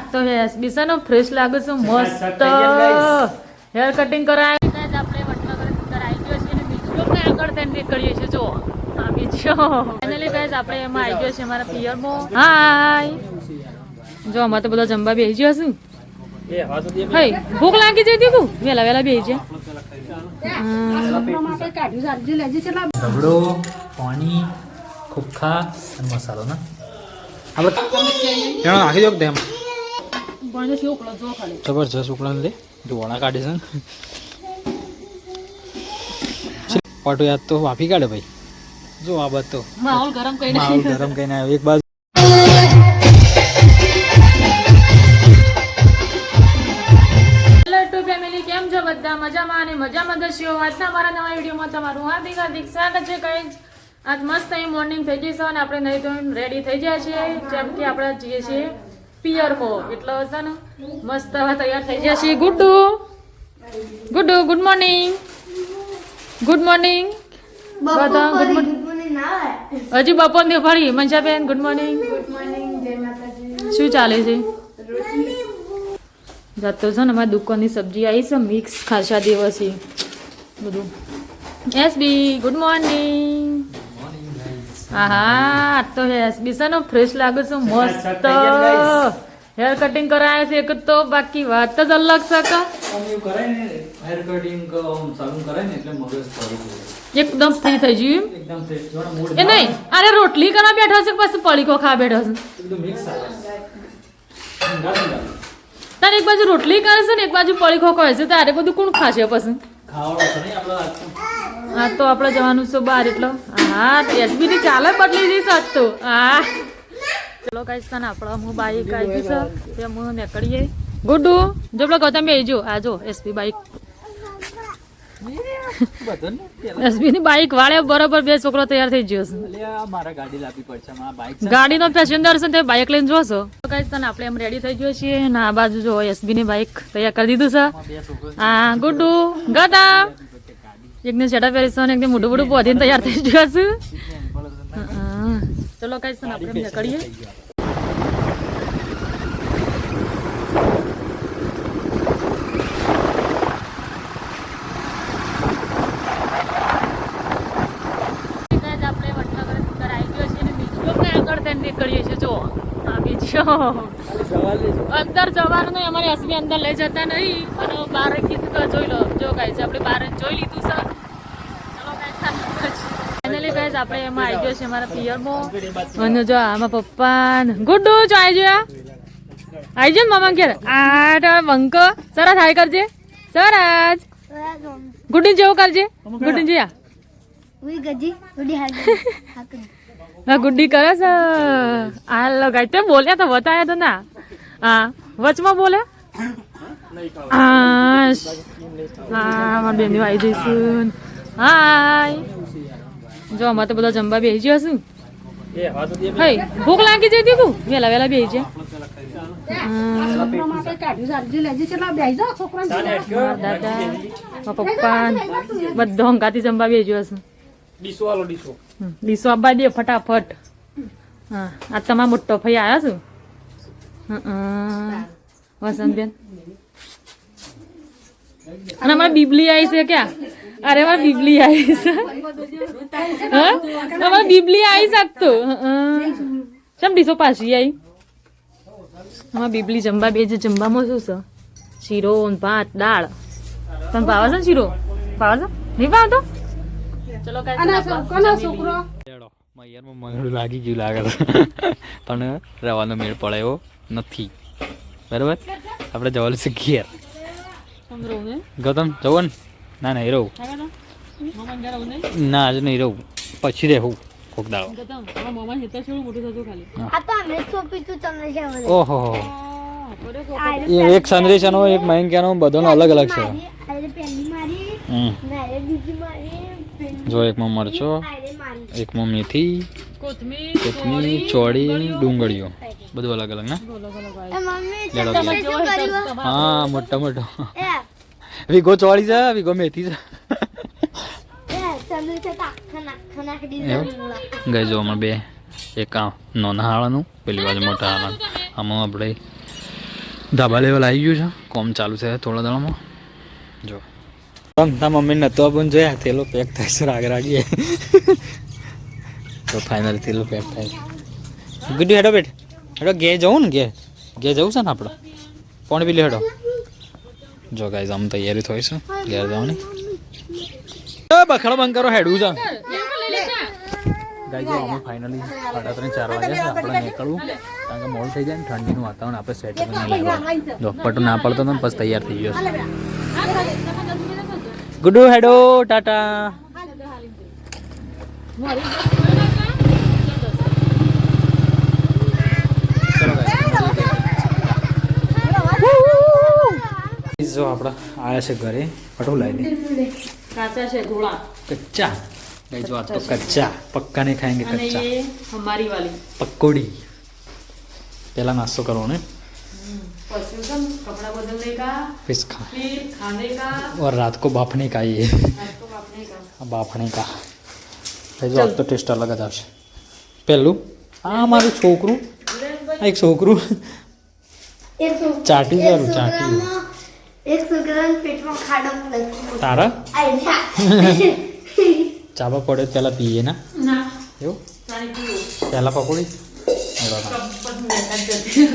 આજ તો એસબી છે ને ફ્રેશ લાગે છે મસ્ત હેર કટિંગ કરાય. આપણે વડનગર અંદર આવી ગયો છે અને બીજો કઈ આગળ થઈને નીકળીએ છીએ. જો આ બીજો. ફાઇનલી ગાઈસ આપણે એમાં આવી ગયો છે મારા પિયરમાં. હાય જો અમારે તો બધા જમવા બેસી ગયો છું. ભૂખ લાગી જઈ દીધું વેલા વેલા બેસી જાય રગડો પાણી અને મસાલો ના? આ નાખી દો તેમ જબરજસ્ત ઉકળા લે ધોવાણા કાઢે છે ને. પાટો યાદ તો વાપી કાઢે ભાઈ. જો આ બાદ તો. માહોલ ગરમ કઈ માહોલ ગરમ કહીને આવ્યો. એક બાજુ ટુ ફેમિલી કેમ છો બધા? મજામાં અને મજામાં દસ્યો આજના મારા નવા વિડીયોમાં તમારું હાર્દિક હાર્દિક સ્વાગત છે કઈ આજ મસ્ત અહીં મોર્નિંગ થઈ ગઈ છે અને આપણે નહીં તો રેડી થઈ ગયા છીએ. જેમ કે આપણે જઈએ છીએ. પિયરમાં એટલે છે ને મસ્ત હવે તૈયાર થઈ ગયા છીએ Guddu Guddu good morning good morning બધા ગુડ મોર્નિંગ હજી બપોરની ફરી Manjaben good morning good morning શું ચાલે છે જાતો છે ને અમારી દુકાનની સબ્જી આવી છે મિક્સ ખાસા દિવસી બધું. એસ બી ગુડ મોર્નિંગ આહા તો એસબી છે ને ફ્રેશ લાગે છે મસ્ત. હેર કટિંગ કરાયા છે એક તો બાકી વાત જ અલગ છે કે? હેર કટિંગ કરાય ને એટલે મગજ એકદમ ફ્રી થઈ ગયું એકદમ એ નહીં અરે રોટલી કરવા બેઠો છે પછી પડીકો ખા બેઠો છે? એકદમ મિક્સ તારે એક બાજુ રોટલી કરે છે ને એક બાજુ પડીકો કહે છે તારે બધું કોણ ખાશે પછી? ખાવાનું છે નહીં આપણો? હા તો આપણે જવાનું છે બહાર એટલે. હા એસબી ની ચાલે બદલી જઈશ આજ તો. હા. ચલો કઈ તને આપણે હું બાઈક આવી છે. તે હું નીકળીએ. ગુડુ, જો પેલા ગૌતમ બે જો. આ જો એસબી બાઈક ને એસબી ની બાઈક વાળે બરોબર બે છોકરો તૈયાર થઈ ગયો છે. ગાડી ગાડીનો પેસેન્જર છે તે બાઈક લઈને જોશો. કઈ તને આપણે એમ રેડી થઈ ગયો છીએ. ને બાજુ જો એસબી ની બાઈક તૈયાર કરી દીધું છે. હા, ગુડુ, ગૌતમ. એકને સેટા પહેરીશું અને એકને મોઢું મોઢું બોધીને તૈયાર થઈ હા. ચલો કઈ આપણે નીકળીએ કદાચ આપણે વડનગર અંદર આવી ગયો છીએ અને થઈને નીકળીએ છીએ. જો આવી બીજો. અંદર જવાનું નહીં અમારે હસબી અંદર લઈ જતા નહીં અને બહાર કીધું તો જોઈ લો. જો ગાય છે આપણે બહાર જોઈ લીધું સર ફાઇનલી ગાઈસ આપણે એમાં આવી ગયો છે અમારા પિયરમાં. અને જો આમાં પપ્પા ગુડ્ડુ જો આવી ગયા આવી જાય ને મામા ઘેર? આઠ બંકો સરસ હાય કરજે. સરસ. ગુડ્ડી જેવું કરજે. ગુડ્ડી જી. આ હા ગુડ્ડી કરે છે. આ લગાય તે બોલ્યા તો બતાયા તો ના. હા વચમાં બોલે? હા હા બેન આવી જઈશું. હાય. જો અમારે તો બધા જમવા બેસી ગયા છું દે ભૂખ લાગી જતી તું? વેલા વેલા બેસી જાય દાદા પપ્પા બધો હંગાથી જમવા બેસી હશે. ડીસો આલો ડીસો ડીસો આપવા દે ફટાફટ. હા, આ તમારા મોટો ભાઈ આવ્યા છું? વસંતબેન. અને અમારે બીબલી આવી છે ક્યાં? અરે મારે બીબલી આવી છે. અમારે બીબલી આવી શકતો ચમ ડીસો પાછી આવી? અમારે બીબલી જમવા બે જે જમવામાં શું છે? શીરો ભાત, દાળ. તમે ભાવે છે ને શીરો? ભાવે છે? નહીં ભાવતો? ચલો મૈયારમાં લાગી ગયું લાગે પણ રવાનો મેળ પડે એવો નથી. બરાબર? આપણે જવાનું છે ઘેર. ગૌતમ જવો ને. ના નહીં રહું. ના આજે નહીં રહું. પછી રહેવું કોક દાડો. ઓહો. એ એક સંદેશાનો એક મયંકિયાનો બધાનો અલગ અલગ છે. હમ. જો એકમાં મરચો એકમાં મેથી કોથમીર ચોળી ડુંગળીઓ. બધું અલગ અલગ ના. હા મોટા મોટો. વિગો ચોળી છે વિગો મેથી છે. ગઈ જો હમણાં બે એક આ નાના હાળાનું પેલી બાજુ મોટા હાળાનું. આમાં આપણે ધાબા લેવલ આવી ગયું છે. કોમ ચાલુ છે થોડા દાડામાં. જો. તારા મમ્મી તો પણ જોયા, થેલો પેક થાય છે, રાગ રાગીએ. તો ફાઇનલ થેલો પેક થાય ગુડ્ડુ હેડો બેટ. હેડો ગે જવું ને ગે ગે જવું છે ને આપણે કોણ બી હેડો. જો ગાઈઝ આમ તૈયારી થઈ છે. ઘેર જવાની. બખડો બંધ કરો હેડવું છે. ગાઈઝ અમે ફાઇનલી સાડા ત્રણ, ચાર વાગે છે, આપણે નીકળવું. કારણ કે મોડ થઈ જાય ને, ઠંડીનું વાતાવરણ, આપણે સેટ કરીને લેવા. જો પટુ ના પડતો તો પછી તૈયાર થઈ ગયો છે. ગુડ ગુડુ હેડો ટાટા જો આપણા આયા છે ઘરે કટું લઈને કાચા છે ગોળા કચ્ચા. ગઈ જો આ તો કચ્ચા પક્કા નહીં ખાएंगे કચ્ચા. હમારી વાલી. પકોડી. પહેલા નાસ્તો કરવો ને परफ्यूम कपड़ा बदलने का फिर खा फिर खाने का और रात को बाफने का ये रात को बांटने का બાફણે કા ભાઈ જો આજ તો ટેસ્ટ અલગ જ આવશે પહેલું આ મારું છોકરું આ એક છોકરું ચાટી કરું ચાટી એક છોકરાને પેટમાં ખાડો લખ્યું તારા આઈ ચાબા પડે પહેલાં પીએ ના ના એવું પાણી પીવું પહેલાં પકોડી હેડો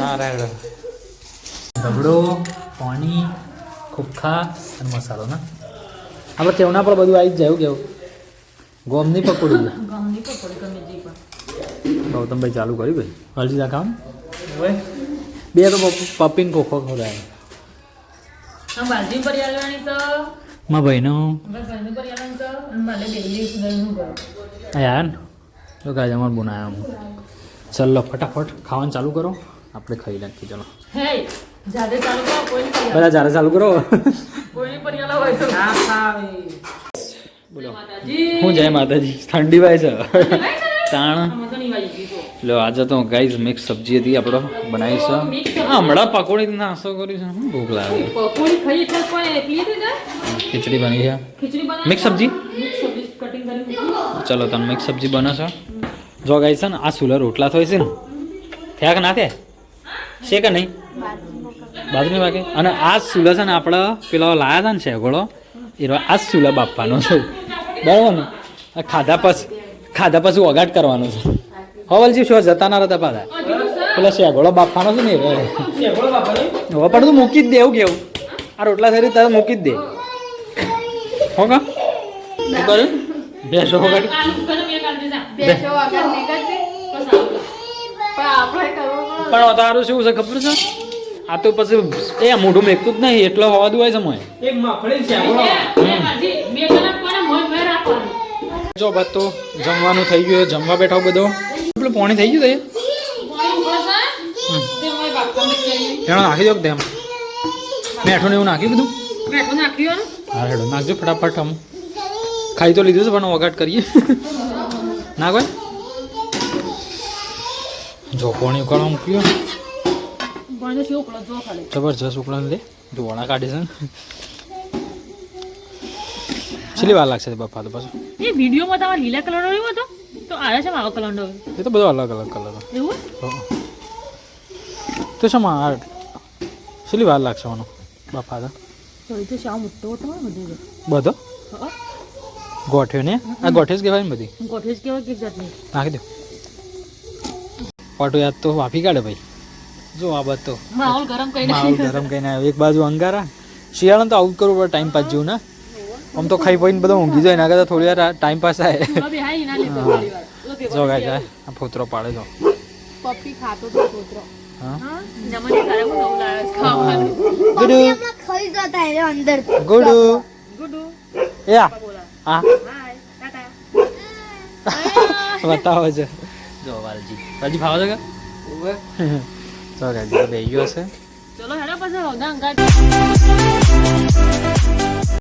ના. ધબડો પાણી ખુખ્ખા અને મસાલો ના? આપણે કેવના પર બધું આવી જ જાય કેવું? ગોમની પકોડી. ગમની ગમે જે પણ. ગૌતમભાઈ ચાલુ કર્યું ભાઈ. હલજી દા કામ? બે તો પર આલવાની તો. માં ભાઈનો. યાર તો કાજ અમાર બનાયા હું ચલો ફટાફટ ખાવાનું ચાલુ કરો. આપણે ખાઈ નાખીએ ચલો. જાતે ચાલુ કરો કોઈ બધા જ્યારે ચાલુ કરો. કોઈ પર હોય તો. ના ખાવે બોલો. હું જય માતાજી? ઠંડી વાય છે તાણ લો આજે તો ગાઈઝ મિક્સ સબ્જી હતી આપણો બનાવી છે. હા, હમણાં પકોડી નાસ્તો કરી છે. હું ભૂખ લાગે. પકોડી ખાઈ એટલે પણ એટલી હતી ને ખીચડી બની છે. ખીચડી બની મિક્સ સબ્જી? મિક્સ સબ્જી કટિંગ કરી ચલો તમે મિક્સ સબ્જી બનો છો. જો ગાઈઝ છે ને આ સુલા રોટલા થઈ છે ને. થયા કે ના થયા? છે કે નહીં? બાજરી વાગે. અને આ સુલા છે ને આપણે પેલો લાયા હતા ને શેગોળો એ આ સુલા બાપવાનો છે. બરાબર ને? ખાધા પછી ખાધા પછી વગાટ કરવાનો છે. હવલજી શું જતા ના રહેતા પાછા? પેલા શેગોળો બાપવાનો છે ને એ હવે પણ તું મૂકી જ દે એવું કેવું. આ રોટલા થઈ તારે મૂકી જ દે. હો કા? શું કર્યું? ભેંસો આપણે પણ તારું શું છે ખબર છે? આ તો પછી એ મોઢું મેકતું જ નહીં એટલો હવા દુવાય છે મોય એક એ છે. જો બસ તો જમવાનું થઈ ગયું જમવા બેઠો બધો. એટલું પાણી થઈ ગયું તૈયાર એનો નાખી દો કે તેમ મેઠું ને એવું નાખ્યું બધું? બેઠું નાખ્યું હા હેડો નાખજો ફટાફટ આમ. ખાઈ તો લીધું છે પણ વઘાટ કરીએ. ના કોઈ? જો પાણી ઉકાળવા મૂક્યું. તો કેવું જો ખાલી. જબરજસ્ત ઉકળાને લે ધોવાણા કાઢે છે છેલ્લી વાર લાગશે બાપા તો પાછું. એ વિડીયોમાં તમારે લીલા કલરનો એવો હતો? તો આયા છે આવા કલરનો એ તો બધો અલગ અલગ કલર. એવું? તો શું આ છેલ્લી વાર લાગશે મને બાપા તો. તો શા મોટો હતો બધો બધો? ગોઠ્યો ને? આ ગોઠેસ કહેવાય ને બધી. ગોઠેસ કહેવાય કે જાતની. નાખી દો. પાટો યાદ તો વાપી કાઢે ભાઈ. જો આ બાદ તો. માહોલ ગરમ કરી માહોલ ગરમ કહીને આવ્યો. એક બાજુ અંગારા. શિયાળા તો આવું કરવું પડે ટાઈમ પાસ જેવું ના. આમ તો ખાઈ પીને બધો ઊંઘી જાય એના કરતાં થોડી વાર ટાઈમ પાસ પેપર જો ગાય જાય. આ ફોતરો પાડે જો. પપ્પી ખાતો તો કૂતરો હા? હા? જમવાની તારે હું નવું લાવે છે ખાવાનું? ગુડુ પપ્પી હમણાં ખાઈ જતા એને અંદર. ગુડુ ગુડુ એ આ. બોલા આ હાય ટાટા. બતાવો છો. જો વાલજી. વાલજી ભાવ છો કે? જો ગાય બે ગયો છે ચલો હેડો પછી હોદા અંગાત